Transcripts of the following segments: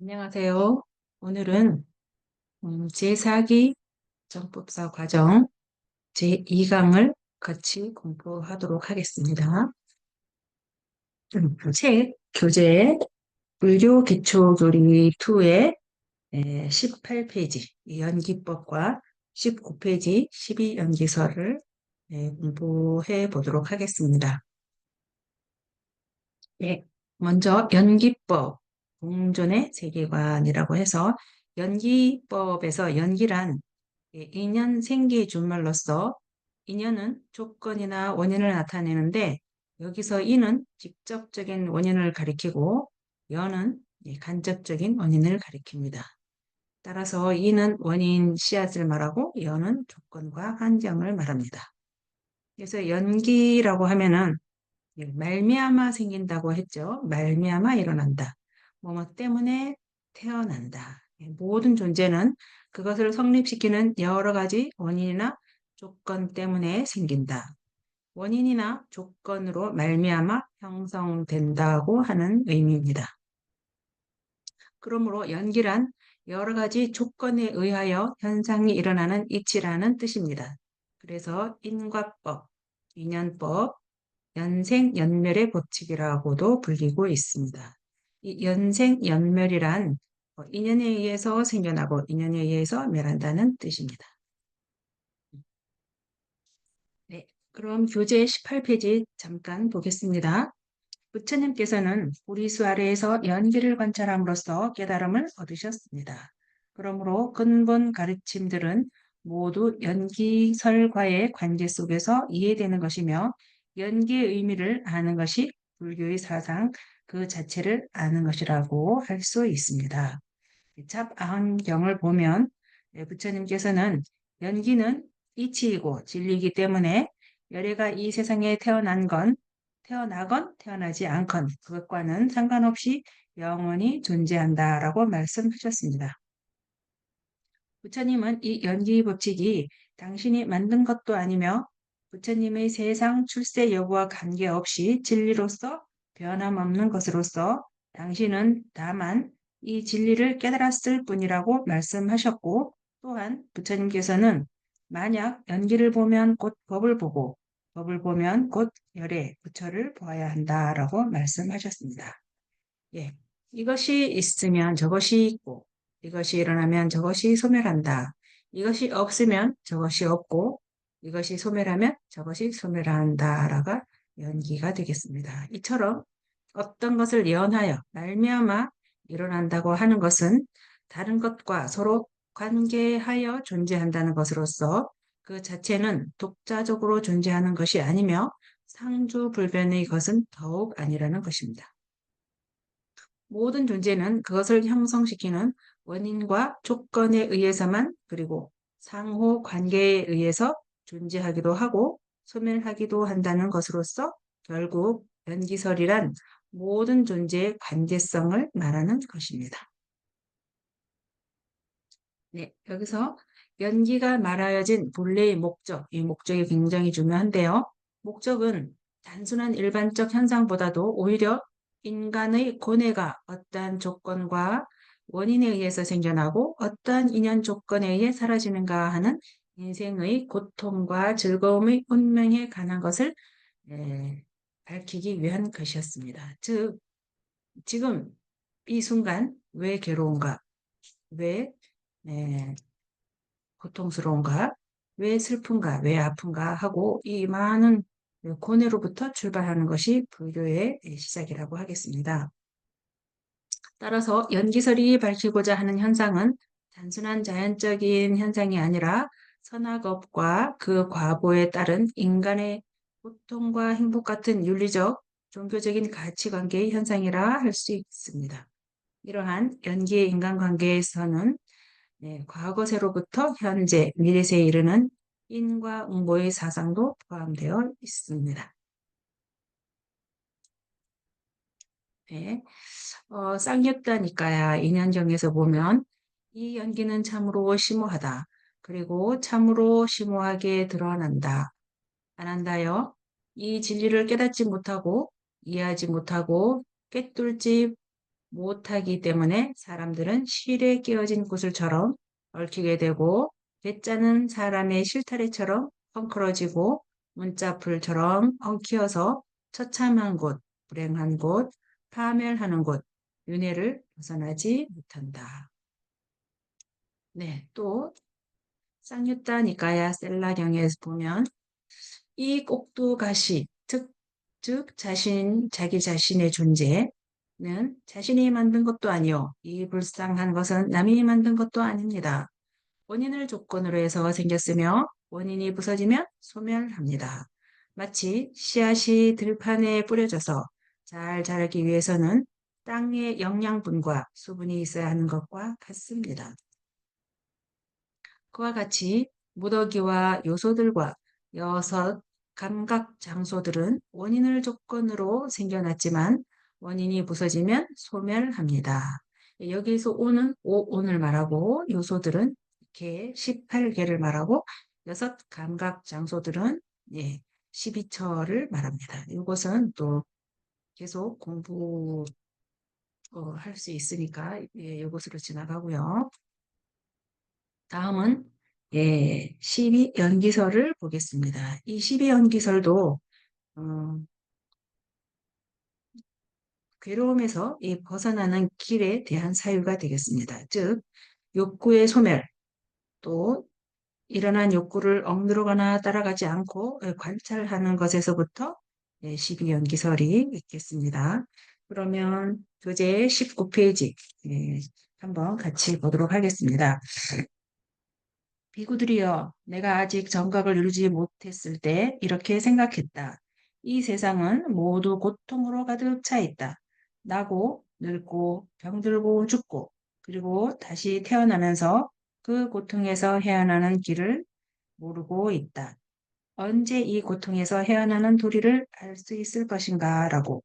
안녕하세요. 오늘은 음, 제4기 정법사 과정 제2강을 같이 공부하도록 하겠습니다. 음, 책 교재 불교 기초교리 2의 18페이지 연기법과 19페이지 12연기서를 공부해 보도록 하겠습니다. 네, 먼저 연기법 공존의 세계관이라고 해서 연기법에서 연기란 인연 생기 준말로서 인연은 조건이나 원인을 나타내는데 여기서 인은 직접적인 원인을 가리키고 연은 간접적인 원인을 가리킵니다. 따라서 이는 원인 씨앗을 말하고 연은 조건과 환경을 말합니다. 그래서 연기라고 하면은 말미암아 생긴다고 했죠. 말미암아 일어난다. 뭐뭐 때문에 태어난다. 예, 모든 존재는 그것을 성립시키는 여러 가지 원인이나 조건 때문에 생긴다. 원인이나 조건으로 말미암아 형성된다고 하는 의미입니다. 그러므로 연기란 여러 가지 조건에 의하여 현상이 일어나는 이치라는 뜻입니다. 그래서 인과법, 인연법, 연생연멸의 법칙이라고도 불리고 있습니다. 이 연생 연멸이란 어, 인연에 의해서 생겨나고 인연에 의해서 멸한다는 뜻입니다. 네, 그럼 교재 18페이지 잠깐 보겠습니다. 부처님께서는 우리수 아래에서 연기를 관찰함으로써 깨달음을 얻으셨습니다. 그러므로 근본 가르침들은 모두 연기설과의 관계 속에서 이해되는 것이며 연기의 의미를 아는 것이 불교의 사상 그 자체를 아는 것이라고 할 수 있습니다. 찹안경을 보면 네, 부처님께서는 연기는 이치이고 진리이기 때문에 열애가 이 세상에 태어난 건 태어나건 태어나지 않건 그것과는 상관없이 영원히 존재한다라고 말씀하셨습니다. 부처님은 이 연기 법칙이 당신이 만든 것도 아니며 부처님의 세상 출세 여부와 관계없이 진리로서 변함없는 것으로서 당신은 다만 이 진리를 깨달았을 뿐이라고 말씀하셨고 또한 부처님께서는 만약 연기를 보면 곧 법을 보고 법을 보면 곧 열의 부처를 보아야 한다라고 말씀하셨습니다. 예, 이것이 있으면 저것이 있고 이것이 일어나면 저것이 소멸한다. 이것이 없으면 저것이 없고 이것이 소멸하면 저것이 소멸한다라가 연기가 되겠습니다. 이처럼 어떤 것을 예언하여 말미암아 일어난다고 하는 것은 다른 것과 서로 관계하여 존재한다는 것으로서 그 자체는 독자적으로 존재하는 것이 아니며 상주불변의 것은 더욱 아니라는 것입니다. 모든 존재는 그것을 형성시키는 원인과 조건에 의해서만 그리고 상호 관계에 의해서 존재하기도 하고 소멸하기도 한다는 것으로서 결국 연기설이란 모든 존재의 관계성을 말하는 것입니다. 네, 여기서 연기가 말하여진 본래의 목적, 이 목적이 굉장히 중요한데요. 목적은 단순한 일반적 현상보다도 오히려 인간의 고뇌가 어떠한 조건과 원인에 의해서 생겨나고 어떠한 인연 조건에 의해 사라지는가 하는 인생의 고통과 즐거움의 운명에 관한 것을 예, 밝히기 위한 것이었습니다. 즉, 지금 이 순간 왜 괴로운가? 왜 네, 고통스러운가? 왜 슬픈가? 왜 아픈가? 하고 이 많은 고뇌로부터 출발하는 것이 불교의 시작이라고 하겠습니다. 따라서 연기설이 밝히고자 하는 현상은 단순한 자연적인 현상이 아니라 선악업과 그 과보에 따른 인간의 고통과 행복 같은 윤리적, 종교적인 가치관계의 현상이라 할 수 있습니다. 이러한 연기의 인간관계에서는 네, 과거세로부터 현재, 미래세에 이르는 인과 응보의 사상도 포함되어 있습니다. 네, 어, 쌍육다니까야 인연경에서 보면 이 연기는 참으로 심오하다. 그리고 참으로 심오하게 드러난다. 안 한다요. 이 진리를 깨닫지 못하고 이해하지 못하고 꿰뚫지 못하기 때문에 사람들은 실에 끼어진 구슬처럼 얽히게 되고 괴짜는 사람의 실타래처럼 헝클어지고 문자풀처럼 엉키어서 처참한 곳, 불행한 곳, 파멸하는 곳, 윤회를 벗어나지 못한다. 네, 또 쌍유타 니까야 셀라경에서 보면 이 꼭두가시, 즉, 즉 자신, 자기 자신의 존재는 자신이 만든 것도 아니요. 이 불쌍한 것은 남이 만든 것도 아닙니다. 원인을 조건으로 해서 생겼으며 원인이 부서지면 소멸합니다. 마치 씨앗이 들판에 뿌려져서 잘 자라기 위해서는 땅의 영양분과 수분이 있어야 하는 것과 같습니다. 그와 같이 무더기와 요소들과 여섯 감각 장소들은 원인을 조건으로 생겨났지만 원인이 부서지면 소멸합니다. 여기서 오는 오온을 말하고 요소들은 이렇게 18개를 말하고 여섯 감각 장소들은 예, 12처를 말합니다. 이것은 또 계속 공부 어, 할 수 있으니까 예, 이것으로 지나가고요. 다음은 예, 12 연기설을 보겠습니다. 이 12 연기설도 어, 괴로움에서 이 벗어나는 길에 대한 사유가 되겠습니다. 즉 욕구의 소멸, 또 일어난 욕구를 억누르거나 따라가지 않고 관찰하는 것에서부터 12연기설이 있겠습니다. 그러면 교재 19페이지 예, 한번 같이 보도록 하겠습니다. 비구들이여 내가 아직 정각을 이루지 못했을 때 이렇게 생각했다. 이 세상은 모두 고통으로 가득 차 있다. 나고 늙고 병들고 죽고 그리고 다시 태어나면서 그 고통에서 헤어나는 길을 모르고 있다. 언제 이 고통에서 헤어나는 도리를 알 수 있을 것인가 라고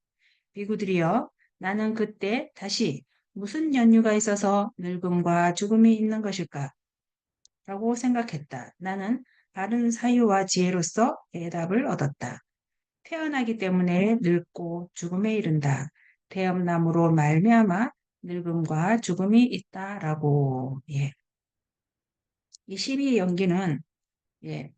비구들이여 나는 그때 다시 무슨 연유가 있어서 늙음과 죽음이 있는 것일까? 라고 생각했다. 나는 바른 사유와 지혜로서 대답을 얻었다. 태어나기 때문에 늙고 죽음에 이른다. 태엄나무로 말미암아 늙음과 죽음이 있다라고 예. 이 12의 연기는 예.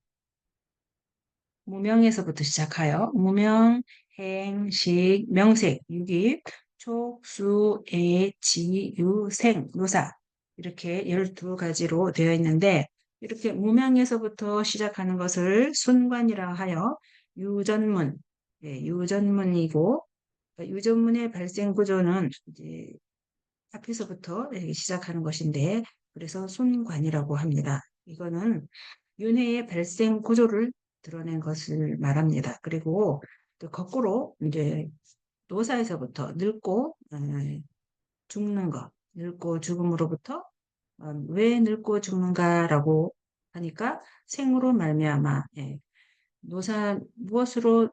무명에서부터 시작하여 무명, 행, 식, 명색, 유기, 촉, 수, 애, 지, 유, 생, 노사 이렇게 12가지로 되어 있는데 이렇게 무명에서부터 시작하는 것을 순관이라 하여 유전문, 예, 유전문이고 유전문의 발생 구조는 이제 앞에서부터 시작하는 것인데 그래서 순관이라고 합니다. 이거는 윤회의 발생 구조를 드러낸 것을 말합니다. 그리고 또 거꾸로 이제 노사에서부터 늙고 어, 죽는 것, 늙고 죽음으로부터 어, 왜 늙고 죽는가라고 하니까 생으로 말미암아 예. 노사 무엇으로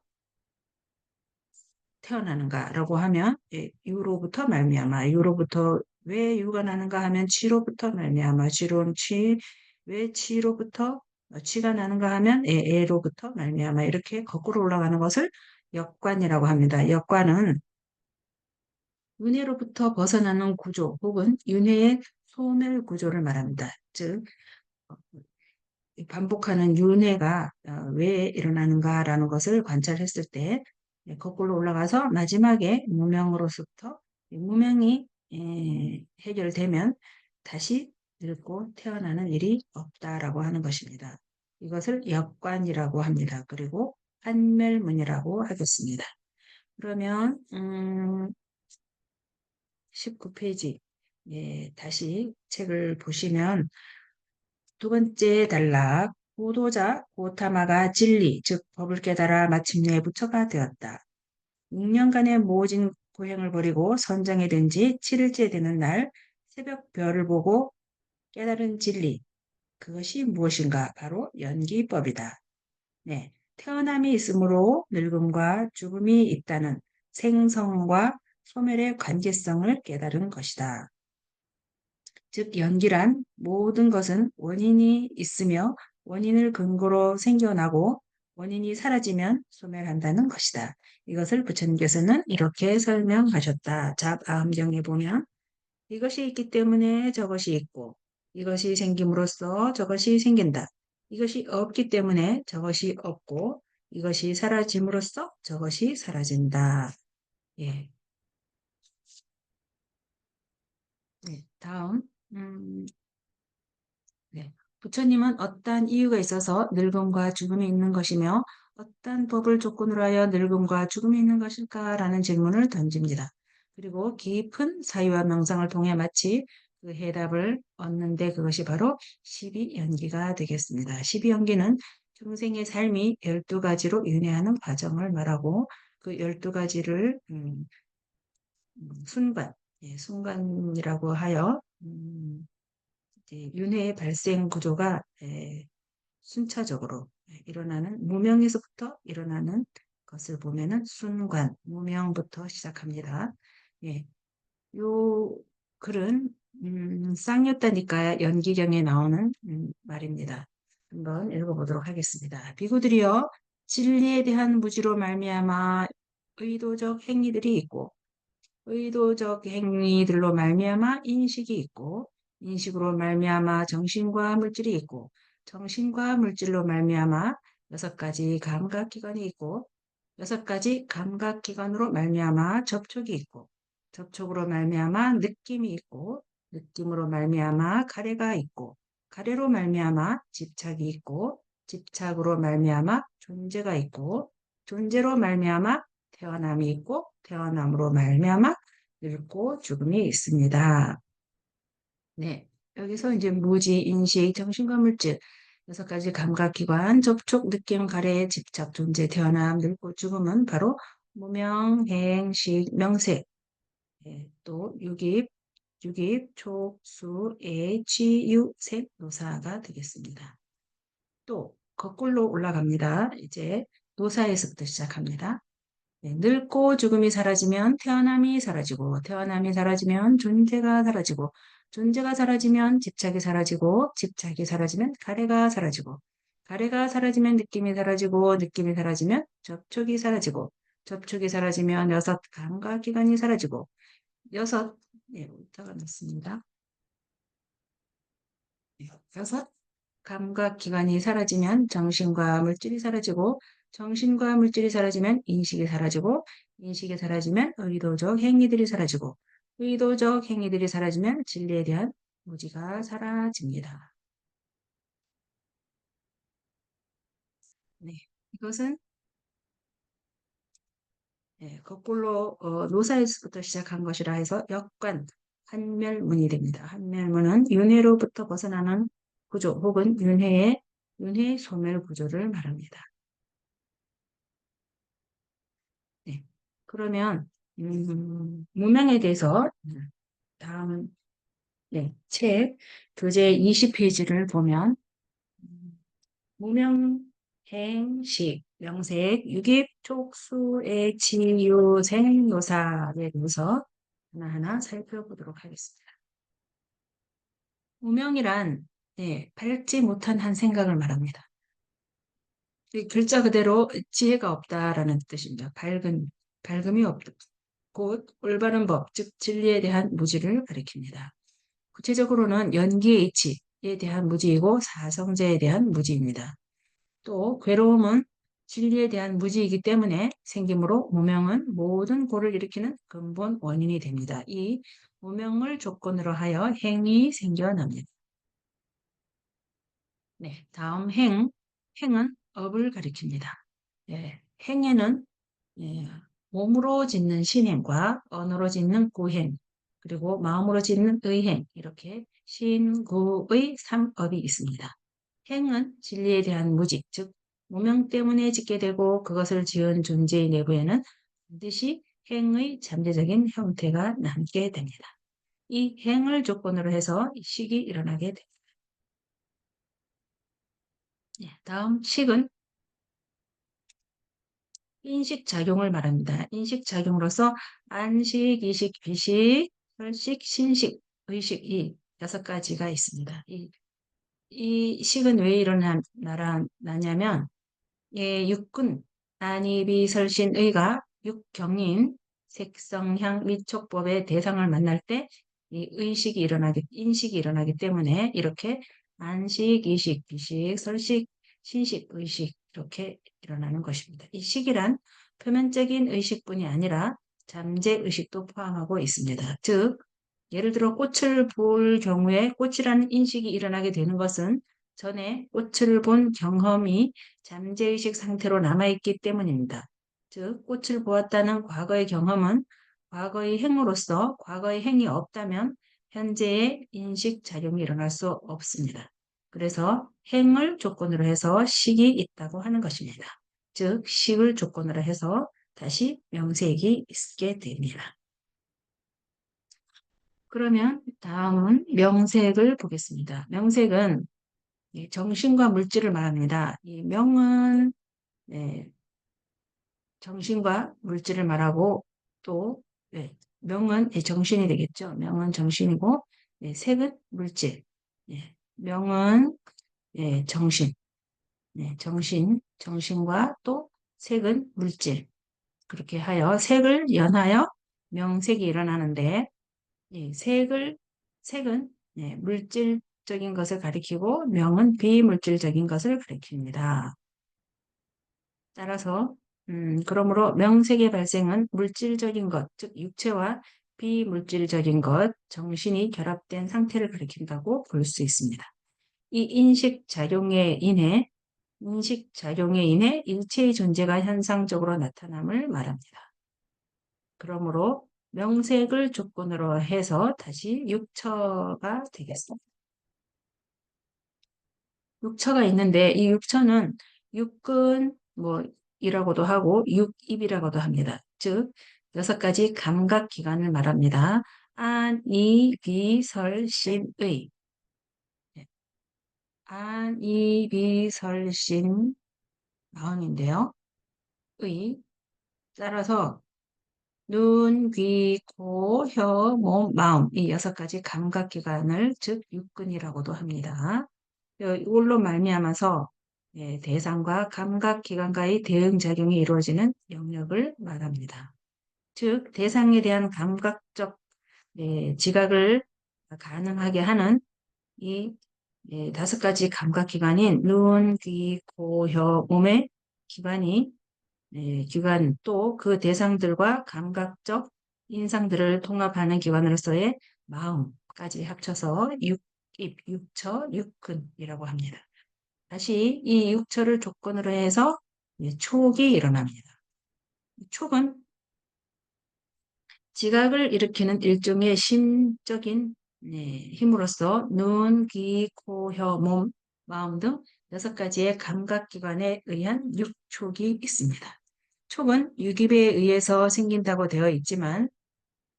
태어나는가라고 하면 예, 유로부터 말미암아 유로부터 왜 유가 나는가 하면 치로부터 말미암아 치로는 치, 왜 치로부터 어, 치가 나는가 하면 예, 애로부터 말미암아 이렇게 거꾸로 올라가는 것을 역관이라고 합니다. 역관은 윤회로부터 벗어나는 구조 혹은 윤회의 소멸 구조를 말합니다. 즉 어, 반복하는 윤회가 어, 왜 일어나는가라는 것을 관찰했을 때 예, 거꾸로 올라가서 마지막에 무명으로부터 무명이 예, 해결되면 다시 늙고 태어나는 일이 없다라고 하는 것입니다. 이것을 역관이라고 합니다. 그리고 한멸문이라고 하겠습니다. 그러면 음, 19페이지 예, 다시 책을 보시면 두 번째 단락 보도자 고타마가 진리 즉 법을 깨달아 마침내 부처가 되었다. 6년간의 모진 고행을 버리고 선정에 든지 7일째 되는 날 새벽 별을 보고 깨달은 진리 그것이 무엇인가 바로 연기법이다. 네, 태어남이 있으므로 늙음과 죽음이 있다는 생성과 소멸의 관계성을 깨달은 것이다. 즉 연기란 모든 것은 원인이 있으며 원인을 근거로 생겨나고 원인이 사라지면 소멸한다는 것이다. 이것을 부처님께서는 이렇게 설명하셨다. 잡아함경에 보면 이것이 있기 때문에 저것이 있고 이것이 생김으로써 저것이 생긴다. 이것이 없기 때문에 저것이 없고 이것이 사라짐으로써 저것이 사라진다. 예. 네, 다음 음, 네. 부처님은 어떠한 이유가 있어서 늙음과 죽음이 있는 것이며 어떤 법을 조건으로 하여 늙음과 죽음이 있는 것일까라는 질문을 던집니다. 그리고 깊은 사유와 명상을 통해 마치 그 해답을 얻는데 그것이 바로 12연기가 되겠습니다. 12연기는 중생의 삶이 12가지로 윤회하는 과정을 말하고 그 12가지를 음, 음, 순간, 예, 순간이라고 하여 음, 윤회의 발생 구조가 예, 순차적으로 예, 일어나는 무명에서부터 일어나는 것을 보면은 순간 무명부터 시작합니다. 예, 요 글은 음, 쌍유따니까 연기경에 나오는 음, 말입니다. 한번 읽어보도록 하겠습니다. 비구들이여 진리에 대한 무지로 말미암아 의도적 행위들이 있고 의도적 행위들로 말미암아 인식이 있고 인식으로 말미암아 정신과 물질이 있고 정신과 물질로 말미암아 여섯 가지 감각기관이 있고 여섯 가지 감각기관으로 말미암아 접촉이 있고 접촉으로 말미암아 느낌이 있고 느낌으로 말미암아 가래가 있고 가래로 말미암아 집착이 있고 집착으로 말미암아 존재가 있고 존재로 말미암아 태어남이 있고 태어남으로 말미암아 늙고 죽음이 있습니다. 네, 여기서 이제 무지, 인식, 정신과 물질 여섯 가지 감각기관, 접촉, 느낌, 가래, 집착, 존재, 태어남, 늙고 죽음은 바로 무명, 행 식, 명색, 네, 또 유깁, 유깁, 촉, 수, 애, 치, 유, 색, 노사가 되겠습니다. 또 거꾸로 올라갑니다. 이제 노사에서부터 시작합니다. 네, 늙고 죽음이 사라지면 태어남이 사라지고 태어남이 사라지면 존재가 사라지고 존재가 사라지면 집착이 사라지고 집착이 사라지면 가래가 사라지고 가래가 사라지면 느낌이 사라지고 느낌이 사라지면 접촉이 사라지고 접촉이 사라지면 여섯 감각기관이 사라지고 여섯 네, 오타가 났습니다. 네, 여섯 감각기관이 사라지면 정신과 물질이 사라지고 정신과 물질이 사라지면 인식이 사라지고 인식이 사라지면 의도적 행위들이 사라지고 의도적 행위들이 사라지면 진리에 대한 무지가 사라집니다. 네, 이것은 네, 거꾸로 어, 노사에서부터 시작한 것이라 해서 역관 한멸문이 됩니다. 한멸문은 윤회로부터 벗어나는 구조 혹은 윤회의 윤회 소멸 구조를 말합니다. 네, 그러면 음, 무명에 대해서 다음 네, 책 교재 20페이지를 보면 음, 무명 행식 명색 유깁 촉수의 치유 생노사에 대해서 하나하나 살펴보도록 하겠습니다. 무명이란 네, 밝지 못한 한 생각을 말합니다. 글자 그대로 지혜가 없다라는 뜻입니다. 밝은, 밝음이 없다. 곧 올바른 법, 즉 진리에 대한 무지를 가리킵니다. 구체적으로는 연기의 이치에 대한 무지이고 사성제에 대한 무지입니다. 또 괴로움은 진리에 대한 무지이기 때문에 생김으로 무명은 모든 고를 일으키는 근본 원인이 됩니다. 이 무명을 조건으로 하여 행이 생겨납니다. 네, 다음 행. 행은 업을 가리킵니다. 예, 행에는 예, 몸으로 짓는 신행과 언어로 짓는 구행, 그리고 마음으로 짓는 의행 이렇게 신구의 삼업이 있습니다. 행은 진리에 대한 무직, 즉 무명 때문에 짓게 되고 그것을 지은 존재의 내부에는 반드시 행의 잠재적인 형태가 남게 됩니다. 이 행을 조건으로 해서 식이 일어나게 됩니다. 네, 다음 식은 인식작용을 말합니다. 인식작용으로서 안식, 이식, 비식, 혈식, 신식, 의식 이 여섯 가지가 있습니다. 이, 이 식은 왜 일어나냐면 예, 육군, 안이비 설신 의가 육경인 색성향 미촉법의 대상을 만날 때 이 의식이 일어나기, 인식이 일어나기 때문에 이렇게 안식, 이식, 비식, 설식, 신식, 의식 이렇게 일어나는 것입니다. 이 식이란 표면적인 의식뿐이 아니라 잠재 의식도 포함하고 있습니다. 즉, 예를 들어 꽃을 볼 경우에 꽃이라는 인식이 일어나게 되는 것은 전에 꽃을 본 경험이 잠재의식 상태로 남아있기 때문입니다. 즉, 꽃을 보았다는 과거의 경험은 과거의 행으로서 과거의 행이 없다면 현재의 인식 작용이 일어날 수 없습니다. 그래서 행을 조건으로 해서 식이 있다고 하는 것입니다. 즉, 식을 조건으로 해서 다시 명색이 있게 됩니다. 그러면 다음은 명색을 보겠습니다. 명색은 정신과 물질을 말합니다. 이 명은 네, 정신과 물질을 말하고 또 네, 명은 정신이 되겠죠. 명은 정신이고 네, 색은 물질. 네, 명은 네, 정신. 네, 정신, 정신과 또 색은 물질. 그렇게 하여 색을 연하여 명색이 일어나는데 예, 색을 색은 예, 물질적인 것을 가리키고 명은 비물질적인 것을 가리킵니다. 따라서 음, 그러므로 명색의 발생은 물질적인 것, 즉 육체와 비물질적인 것, 정신이 결합된 상태를 가리킨다고 볼 수 있습니다. 이 인식 작용에 인해 인식 작용에 인해 일체의 존재가 현상적으로 나타남을 말합니다. 그러므로 명색을 조건으로 해서 다시 육처가 되겠습니다. 육처가 있는데 이 육처는 육근 뭐 이라고도 하고 육입이라고도 합니다. 즉 여섯 가지 감각 기관을 말합니다. 안, 이, 비, 설, 신, 의. 네. 안, 이, 비, 설, 신 마음인데요. 의 따라서 눈, 귀, 코, 혀, 몸, 마음 이 여섯 가지 감각기관을 즉 육근이라고도 합니다. 이걸로 말미암아서 예, 대상과 감각기관과의 대응작용이 이루어지는 영역을 말합니다. 즉 대상에 대한 감각적 예, 지각을 가능하게 하는 이 예, 다섯 가지 감각기관인 눈, 귀, 코, 혀, 몸의 기관이 네, 기관 또 그 대상들과 감각적 인상들을 통합하는 기관으로서의 마음까지 합쳐서 육입, 육처, 육근이라고 합니다. 다시 이 육처를 조건으로 해서 촉이 일어납니다. 촉은 지각을 일으키는 일종의 심적인 네, 힘으로써 눈, 귀, 코, 혀, 몸, 마음 등 여섯 가지의 감각기관에 의한 육촉이 있습니다. 촉은 유깁에 의해서 생긴다고 되어 있지만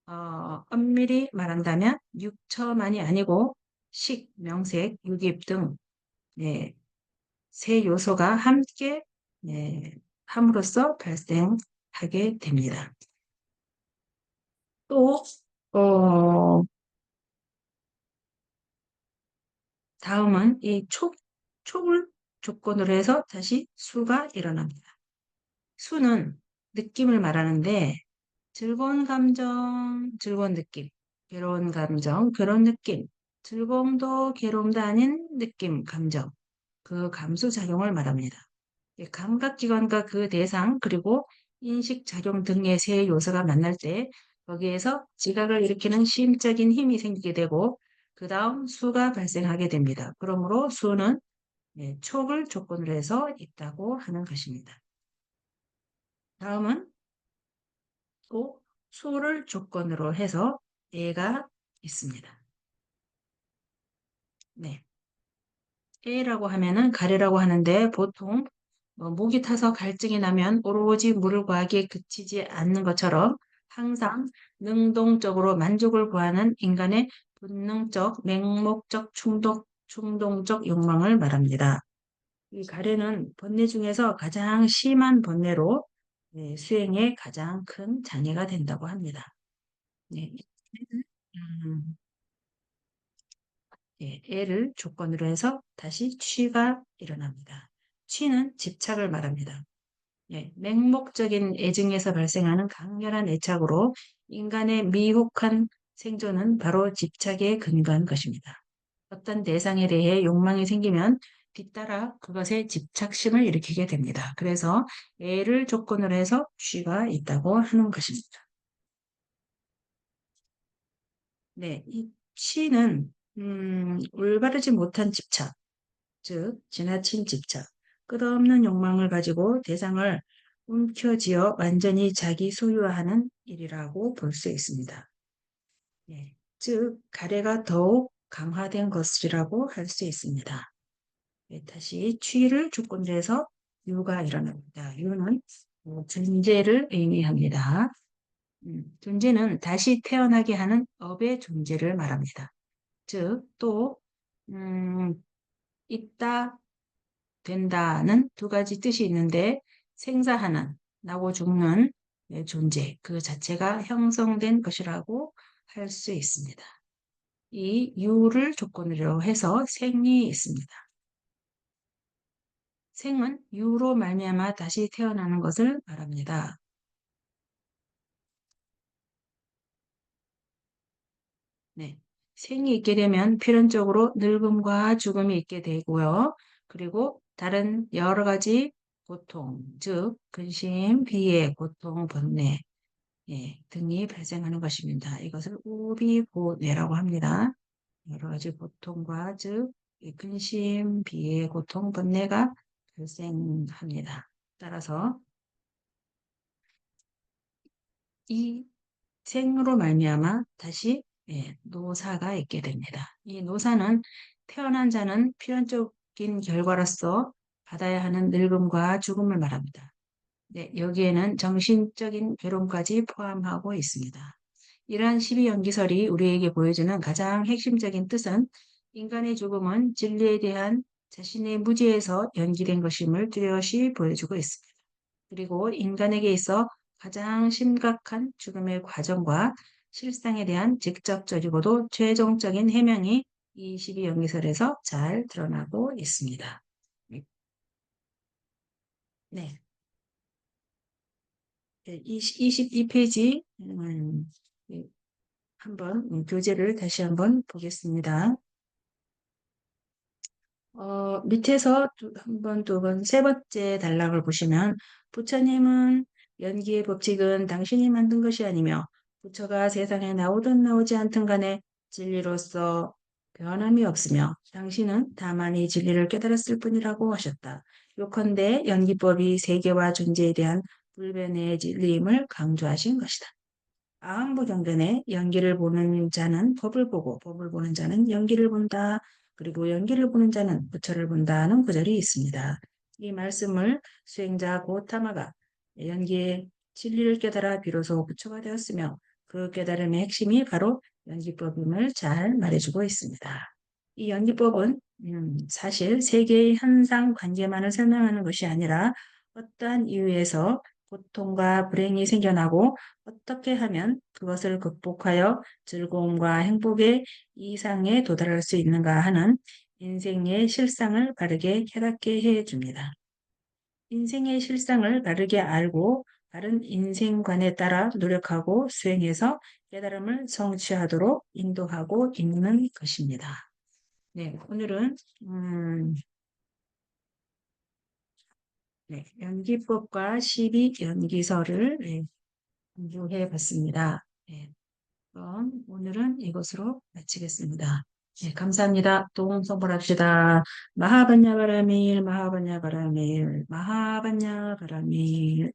어, 엄밀히 말한다면 육처만이 아니고 식, 명색, 유깁 등 네, 세 요소가 함께 네, 함으로써 발생하게 됩니다. 또 어, 다음은 이 촉, 촉을 조건으로 해서 다시 수가 일어납니다. 수는 느낌을 말하는데 즐거운 감정, 즐거운 느낌, 괴로운 감정, 괴로운 느낌, 즐거움도 괴로움도 아닌 느낌, 감정, 그 감수작용을 말합니다. 감각기관과 그 대상 그리고 인식작용 등의 세 요소가 만날 때 거기에서 지각을 일으키는 심적인 힘이 생기게 되고 그 다음 수가 발생하게 됩니다. 그러므로 수는 네, 촉을 조건으로 해서 있다고 하는 것입니다. 다음은 또 수를 조건으로 해서 애가 있습니다. 네. 애라고 하면은 가래라고 하는데 보통 뭐 목이 타서 갈증이 나면 오로지 물을 구하기에 그치지 않는 것처럼 항상 능동적으로 만족을 구하는 인간의 본능적, 맹목적, 충동, 충동적 욕망을 말합니다. 이 가래는 번뇌 중에서 가장 심한 번뇌로 네, 수행에 가장 큰 장애가 된다고 합니다. 네, 음, 네, 애를 조건으로 해서 다시 취가 일어납니다. 취는 집착을 말합니다. 예, 맹목적인 애증에서 발생하는 강렬한 애착으로 인간의 미혹한 생존은 바로 집착에 근거한 것입니다. 어떤 대상에 대해 욕망이 생기면 뒤따라 그것에 집착심을 일으키게 됩니다. 그래서 애를 조건으로 해서 취가 있다고 하는 것입니다. 네, 이 취는 음, 올바르지 못한 집착, 즉 지나친 집착, 끝없는 욕망을 가지고 대상을 움켜쥐어 완전히 자기 소유화하는 일이라고 볼 수 있습니다. 예, 즉 가래가 더욱 강화된 것이라고 할 수 있습니다. 예, 다시 취를 해서 유가 일어납니다. 유는 뭐 존재를 의미합니다. 음, 존재는 다시 태어나게 하는 업의 존재를 말합니다. 즉, 또, 음, 있다, 된다는 두 가지 뜻이 있는데, 생사하는, 나고 죽는 존재, 그 자체가 형성된 것이라고 할 수 있습니다. 이 유를 조건으로 해서 생이 있습니다. 생은 유로 말미암아 다시 태어나는 것을 말합니다. 네. 생이 있게 되면 필연적으로 늙음과 죽음이 있게 되고요. 그리고 다른 여러 가지 고통, 즉 근심, 비애, 고통, 번뇌 예, 등이 발생하는 것입니다. 이것을 우비고뇌라고 합니다. 여러 가지 고통과 즉 근심, 비애, 고통, 번뇌가 발생합니다. 따라서 이 생으로 말미암아 다시 예, 노사가 있게 됩니다. 이 노사는 태어난 자는 필연적인 결과로서 받아야 하는 늙음과 죽음을 말합니다. 네, 여기에는 정신적인 괴로움까지 포함하고 있습니다. 이러한 12연기설이 우리에게 보여주는 가장 핵심적인 뜻은 인간의 죽음은 진리에 대한 자신의 무지에서 연기된 것임을 뚜렷이 보여주고 있습니다. 그리고 인간에게 있어 가장 심각한 죽음의 과정과 실상에 대한 직접적이고도 최종적인 해명이 이 12연기설에서 잘 드러나고 있습니다. 네. 22페이지 음, 한번 교재를 다시 한번 보겠습니다. 어, 밑에서 한 번, 두 번, 세 번째 단락을 보시면 부처님은 연기의 법칙은 당신이 만든 것이 아니며 부처가 세상에 나오든 나오지 않든 간에 진리로서 변함이 없으며 당신은 다만 이 진리를 깨달았을 뿐이라고 하셨다. 요컨대 연기법이 세계와 존재에 대한 불변의 진리임을 강조하신 것이다. 아함부경전에 연기를 보는 자는 법을 보고 법을 보는 자는 연기를 본다. 그리고 연기를 보는 자는 부처를 본다는 구절이 있습니다. 이 말씀을 수행자 고타마가 연기의 진리를 깨달아 비로소 부처가 되었으며 그 깨달음의 핵심이 바로 연기법임을 잘 말해주고 있습니다. 이 연기법은 음, 사실 세계의 현상 관계만을 설명하는 것이 아니라 어떠한 이유에서 고통과 불행이 생겨나고 어떻게 하면 그것을 극복하여 즐거움과 행복의 이상에 도달할 수 있는가 하는 인생의 실상을 바르게 깨닫게 해줍니다. 인생의 실상을 바르게 알고 바른 인생관에 따라 노력하고 수행해서 깨달음을 성취하도록 인도하고 있는 것입니다. 네, 오늘은 음, 네, 연기법과 12연기설을 네, 공부해 봤습니다. 네, 그럼 오늘은 이것으로 마치겠습니다. 네, 감사합니다. 동성불합시다. 마하반야 바라밀, 마하반야 바라밀, 마하반야 바라밀.